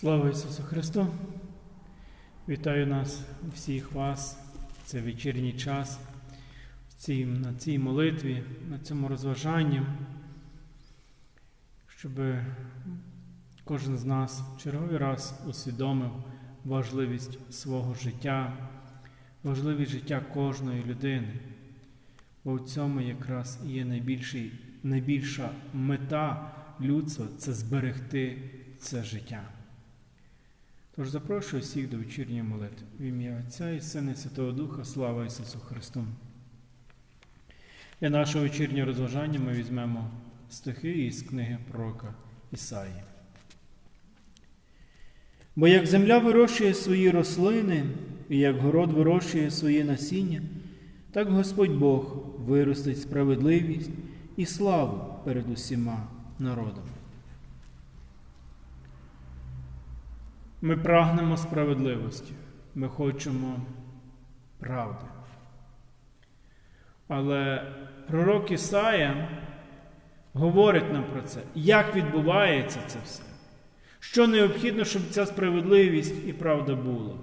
Слава Ісусу Христу! Вітаю нас, всіх вас, це вечірній час на цій молитві, на цьому розважанні, щоб кожен з нас в черговий раз усвідомив важливість свого життя, важливість життя кожної людини. Бо в цьому якраз є найбільший, найбільша мета людства це зберегти це життя. Тож запрошую всіх до вечірньої молитви. В ім'я Отця і Сина і Святого Духа, слава Ісусу Христу. Для нашого вечірнього розважання ми візьмемо стихи із книги пророка Ісаї. Бо як земля вирощує свої рослини, і як город вирощує своє насіння, так Господь Бог виростить справедливість і славу перед усіма народами. Ми прагнемо справедливості, ми хочемо правди. Але пророк Ісая говорить нам про це, як відбувається це все, що необхідно, щоб ця справедливість і правда була.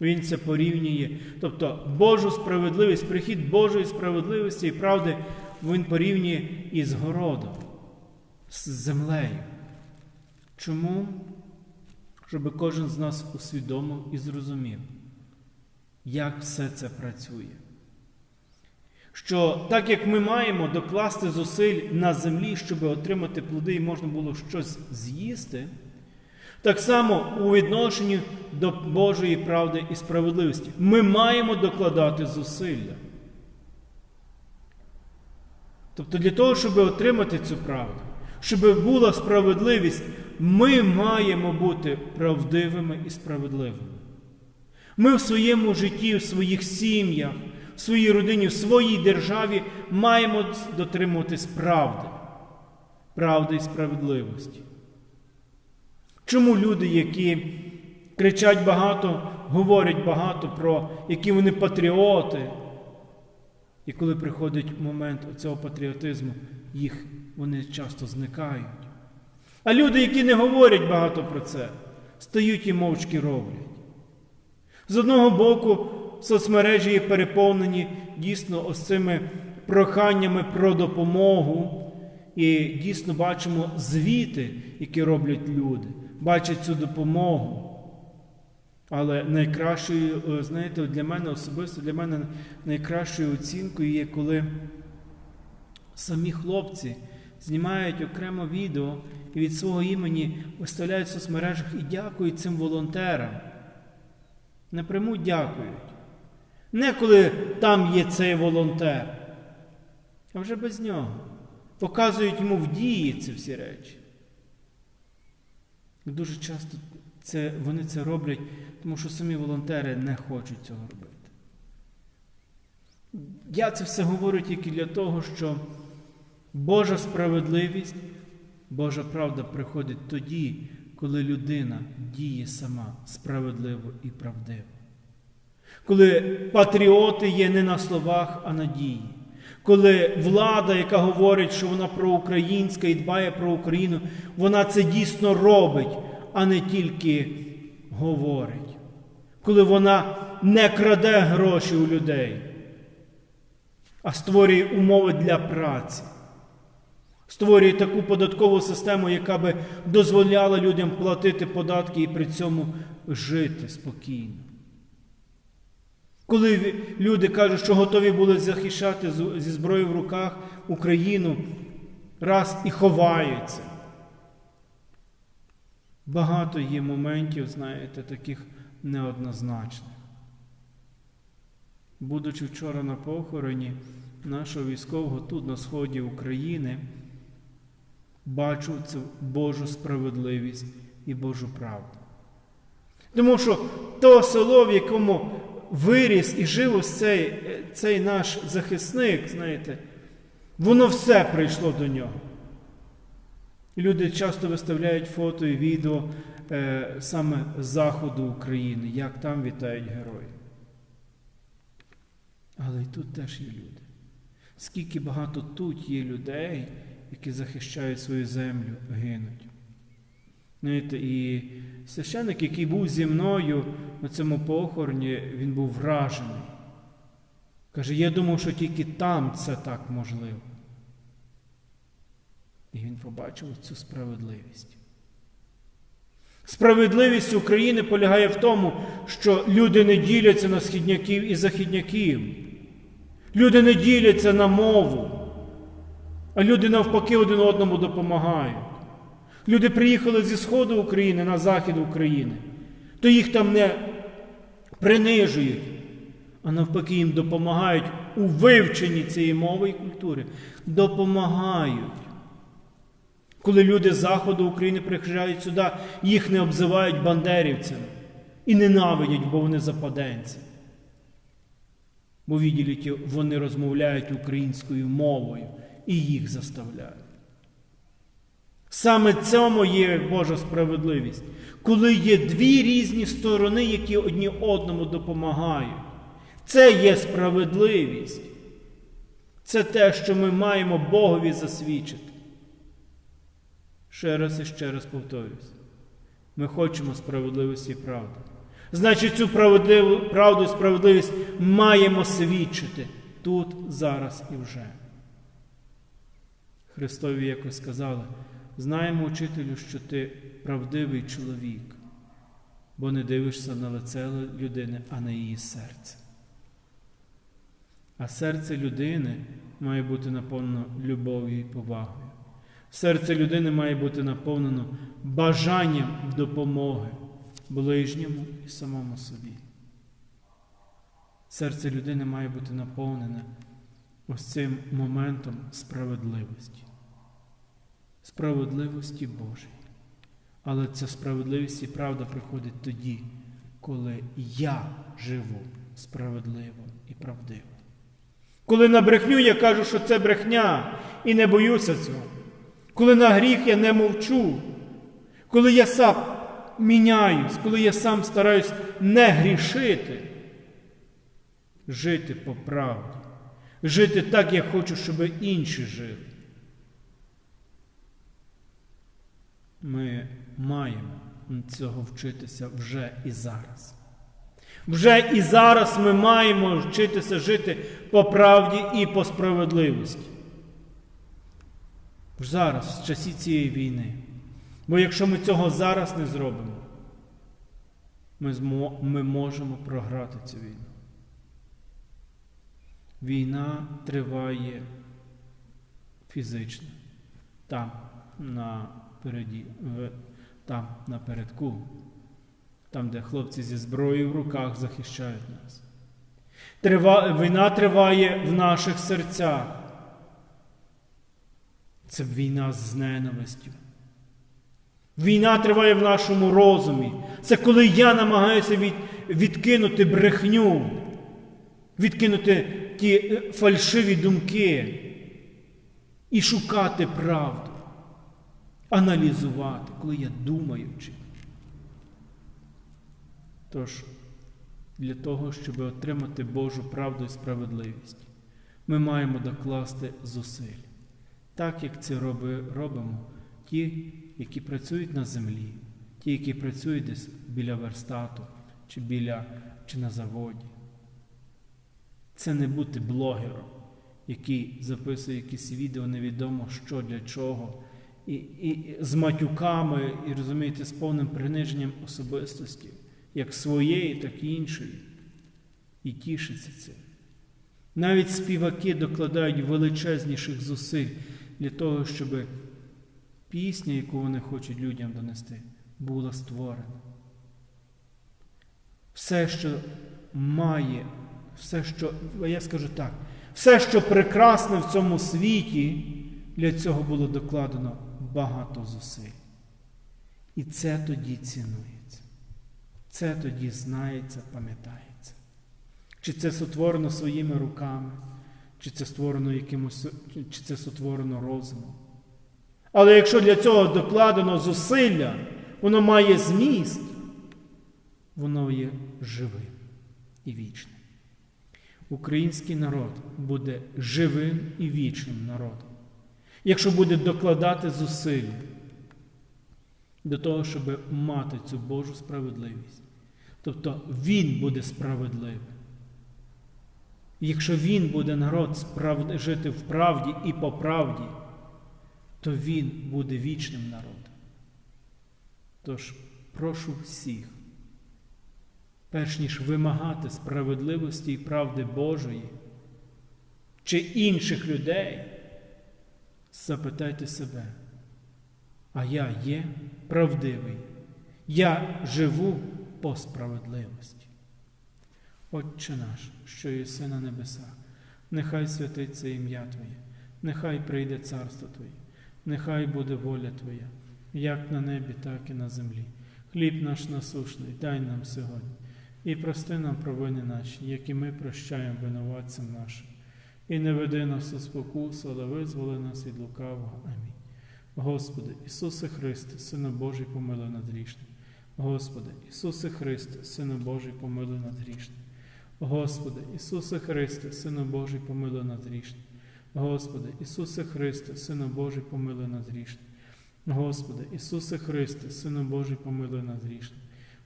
Він це порівнює, тобто Божу справедливість, прихід Божої справедливості і правди він порівнює із городом, з землею. Чому? Щоб кожен з нас усвідомив і зрозумів, як все це працює. Що так як ми маємо докласти зусиль на землі, щоб отримати плоди і можна було щось з'їсти, так само у відношенні до Божої правди і справедливості ми маємо докладати зусилля. Тобто для того, щоб отримати цю правду, щоб була справедливість, ми маємо бути правдивими і справедливими. Ми в своєму житті, в своїх сім'ях, в своїй родині, в своїй державі маємо дотримуватись правди, правди і справедливості. Чому люди, які кричать багато, говорять багато про які вони патріоти, і коли приходить момент цього патріотизму, їх вони часто зникають. А люди, які не говорять багато про це, стають і мовчки роблять. З одного боку, соцмережі є переповнені дійсно ось цими проханнями про допомогу. І дійсно бачимо звіти, які роблять люди, бачать цю допомогу. Але найкращою, знаєте, для мене особисто, для мене найкращою оцінкою є, коли самі хлопці знімають окремо відео і від свого імені виставляють в соцмережах і дякують цим волонтерам. Напряму дякують. Не коли там є цей волонтер, а вже без нього. Показують йому в дії ці всі речі. Дуже часто це, вони це роблять, тому що самі волонтери не хочуть цього робити. Я це все говорю тільки для того, що Божа справедливість, Божа правда приходить тоді, коли людина діє сама справедливо і правдиво. Коли патріоти є не на словах, а на дії. Коли влада, яка говорить, що вона проукраїнська і дбає про Україну, вона це дійсно робить, а не тільки говорить. Коли вона не краде гроші у людей, а створює умови для праці, створює таку податкову систему, яка би дозволяла людям платити податки і при цьому жити спокійно. Коли люди кажуть, що готові були захищати зі зброєю в руках Україну, раз і ховаються. Багато є моментів, знаєте, таких неоднозначних. Будучи вчора на похороні нашого військового тут, на сході України, бачу цю Божу справедливість і Божу правду. Тому що то село, в якому виріс і жив ось цей, цей наш захисник, знаєте, воно все прийшло до нього. Люди часто виставляють фото і відео е, саме з заходу України, як там вітають герої. Але і тут теж є люди. Скільки багато тут є людей, які захищають свою землю, гинуть. І священник, який був зі мною на цьому похороні, він був вражений. Каже, я думав, що тільки там це так можливо. І він побачив цю справедливість. Справедливість України полягає в тому, що люди не діляться на східняків і західняків. Люди не діляться на мову, а люди навпаки один одному допомагають. Люди приїхали зі Сходу України на захід України, то їх там не принижують, а навпаки, їм допомагають у вивченні цієї мови і культури. Допомагають. Коли люди з Заходу України приїжджають сюди, їх не обзивають бандерівцями і ненавидять, бо вони западенці. Бо відділіті вони розмовляють українською мовою і їх заставляють. Саме цьому є Божа справедливість, коли є дві різні сторони, які одні одному допомагають. Це є справедливість. Це те, що ми маємо Богові засвідчити. Ще раз і ще раз повторюсь. Ми хочемо справедливості і правди. Значить, цю правду і справедливість маємо свідчити тут, зараз і вже. Христові якось сказали, знаємо, учителю, що ти правдивий чоловік, бо не дивишся на лице людини, а на її серце. А серце людини має бути наповнено любов'ю і повагою. Серце людини має бути наповнено бажанням допомоги ближньому і самому собі. Серце людини має бути наповнене ось цим моментом справедливості, справедливості Божої. Але ця справедливість і правда приходить тоді, коли я живу справедливо і правдиво. Коли на брехню я кажу, що це брехня, і не боюся цього. Коли на гріх я не мовчу, коли я сам міняюсь, коли я сам стараюсь не грішити, жити по правді, жити так, як хочу, щоб інші жили. Ми маємо цього вчитися вже і зараз. Вже і зараз ми маємо вчитися жити по правді і по справедливості. Зараз, в часі цієї війни. Бо якщо ми цього зараз не зробимо, ми, змо, ми можемо програти цю війну. Війна триває фізично, там, напереді, там напередку, там, де хлопці зі зброєю в руках захищають нас. Трива, Війна триває в наших серцях. Це війна з ненавистю. Війна триває в нашому розумі. Це коли я намагаюся від, відкинути брехню, відкинути ті е, фальшиві думки і шукати правду, аналізувати, коли я думаю. Тож, для того, щоб отримати Божу правду і справедливість, ми маємо докласти зусиль, так як це робимо ті, які працюють на землі, ті, які працюють десь біля верстату чи біля, чи на заводі. Це не бути блогером, який записує якісь відео невідомо що для чого, і, і з матюками, і розумієте, з повним приниженням особистості, як своєї, так і іншої. І тішиться цим. Навіть співаки докладають величезніших зусиль для того, щоб пісня, яку вони хочуть людям донести, була створена. Все, що має, все, що, я скажу так, все, що прекрасне в цьому світі, для цього було докладено багато зусиль. І це тоді цінується. Це тоді знається, пам'ятається. Чи це сотворено своїми руками, чи це створено якимось, чи це сотворено розумом. Але якщо для цього докладено зусилля, воно має зміст, воно є живим і вічним. Український народ буде живим і вічним народом, якщо буде докладати зусилля, до того, щоб мати цю Божу справедливість. Тобто Він буде справедливим. Якщо Він буде народ справ... жити в правді і по правді, то Він буде вічним народом. Тож прошу всіх, перш ніж вимагати справедливості і правди Божої чи інших людей, запитайте себе, а я є правдивий, я живу по справедливості. Отче наш, що єси на небесах, нехай святиться ім'я Твоє, нехай прийде царство Твоє, нехай буде воля Твоя, як на небі, так і на землі. Хліб наш насушний, дай нам сьогодні, і прости нам провини наші, які ми прощаємо винуватцям нашим. І не веди нас у спокусу, але визволи нас від лукавого. Амінь. Господи, Ісусе Христе, Сину Божий, помилуй над грішним. Господи, Ісусе Христе, Сину Божий, помилуй над грішним. Господи, Ісусе Христе, Сину Божий, помилуй над грішним. Господи, Ісусе Христе, Сину Божий, помилуй над грішним. Господи, Ісусе Христе, Сину Божий, помилуй над грішним.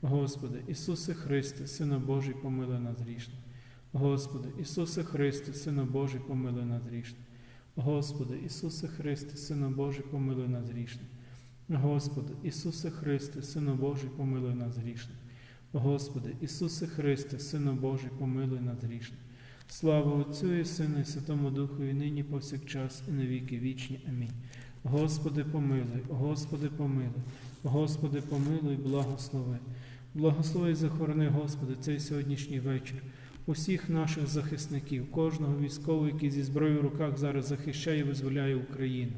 Господи, Ісусе Христе, Сину Божий, помилуй над грішним. Господи, Ісусе Христе, Сину Божий, помилуй над грішним. Господи, Ісусе Христе, Сину Божий, помилуй над грішним. Господи, Ісусе Христе, Сину Божий, помилуй над грішним. Господи, Ісусе Христе, Сину Божий, помилуй над грішним. Слава Отцю і Сину, і Святому Духу, і нині повсякчас, і на віки вічні. Амінь. Господи, помилуй, Господи, помилуй, Господи, помилуй, благослови. Благослови і захорони, Господи, цей сьогоднішній вечір. Усіх наших захисників, кожного військового, який зі зброєю в руках зараз захищає і визволяє Україну.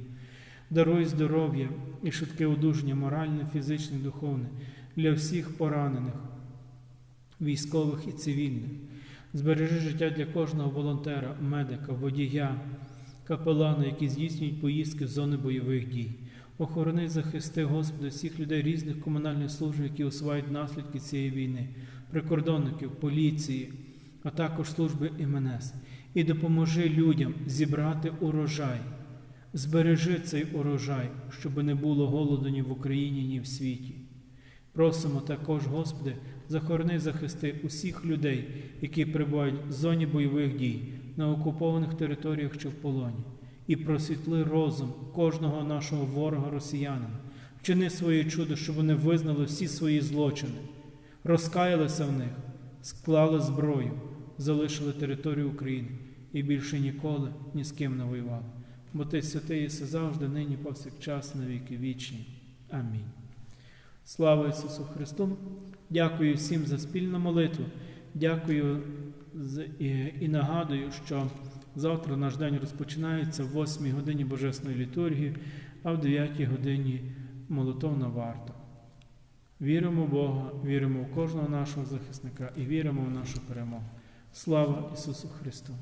Даруй здоров'я і швидке одужання, моральне, фізичне, духовне для всіх поранених, військових і цивільних. Збережи життя для кожного волонтера, медика, водія, капелана, які здійснюють поїздки в зони бойових дій. Охорони, захисти, Господи, всіх людей різних комунальних служб, які усувають наслідки цієї війни, прикордонників, поліції, а також служби МНС. І допоможи людям зібрати урожай. Збережи цей урожай, щоб не було голоду ні в Україні, ні в світі. Просимо також, Господи, захорони захисти усіх людей, які перебувають в зоні бойових дій, на окупованих територіях чи в полоні, і просвітли розум кожного нашого ворога росіянина, вчини своє чудо, щоб вони визнали всі свої злочини, розкаялися в них, склали зброю, залишили територію України і більше ніколи ні з ким не воювали. Бо ти святий єси завжди, нині повсякчас, на віки вічні. Амінь. Слава Ісусу Христу! Дякую всім за спільну молитву. Дякую і нагадую, що завтра наш день розпочинається в 8 годині Божесної літургії, а в 9 годині молитовна варта. Віримо в Бога, віримо в кожного нашого захисника і віримо в нашу перемогу. Слава Ісусу Христу!